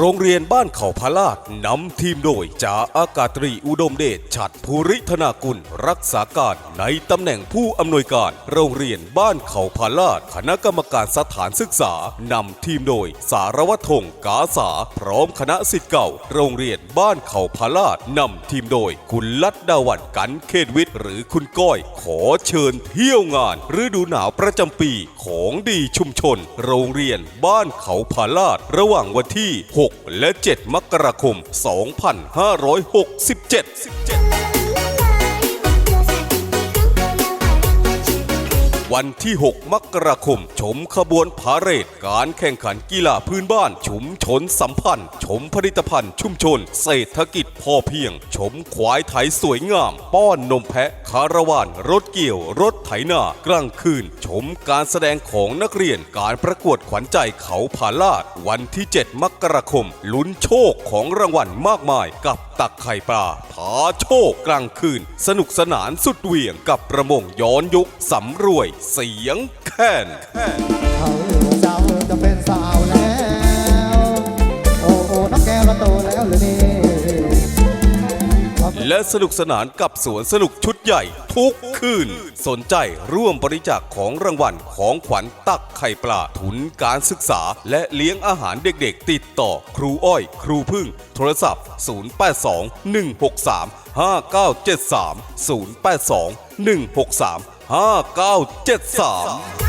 โรงเรียนบ้านเขาพะลาดนำทีมโดยจ่าอากาศตรีอุดมเดชฉัดภูริธนากุล รักษาการในตำแหน่งผู้อำนวยการ โรงเรียนบ้านเขาพะลาดคณะกรรมการสถานศึกษานำทีมโดย สารวัตรธงกาสา พร้อมคณะสิทธิ์เก่า โรงเรียนบ้านเขาพะลาดนำทีมโดย คุณลัดดาวันกันเขตวิทย์ หรือคุณก้อย ขอเชิญเที่ยวงานฤดูหนาวประจำปีของดีชุมชน โรงเรียนบ้านเขาพาลาดระหว่างวันที่6 6 และ 7 มกราคม 2567 วันที่ 6 มกราคม ชมขบวนพาเหรดการแข่งขันกีฬาพื้นบ้านชุมชนสัมพันธ์ ชมผลิตภัณฑ์ชุมชน เศรษฐกิจพอเพียง ชมควายไถสวยงาม ป้อนนมแพะ คาราวาน รถเกี่ยว รถไถนากลางคืน ชมการแสดงของนักเรียนการประกวดขวัญใจเขาผาลาด วันที่ 7 มกราคม ลุ้นโชคของรางวัลมากมายกับตักไข่ปลาผาโชคกลางคืน สนุกสนานสุดเหวี่ยงกับประมงย้อนยุคสำรวยเสียงแค้นเขาเจ้าจะเป็นสาวแล้ว โอ้โอ้น้องแก้วก็โตแล้วหรือนี่และสนุกสนานกับสวนสนุกชุดใหญ่ทุกคืน สนใจร่วมบริจาคของรางวัลของขวัญตักไข่ปลาทุนการศึกษา และเลี้ยงอาหารเด็กๆ ติดต่อครูอ้อย ครูพึ่ง โทรศัพท์ 082 163 5973 082 163 5973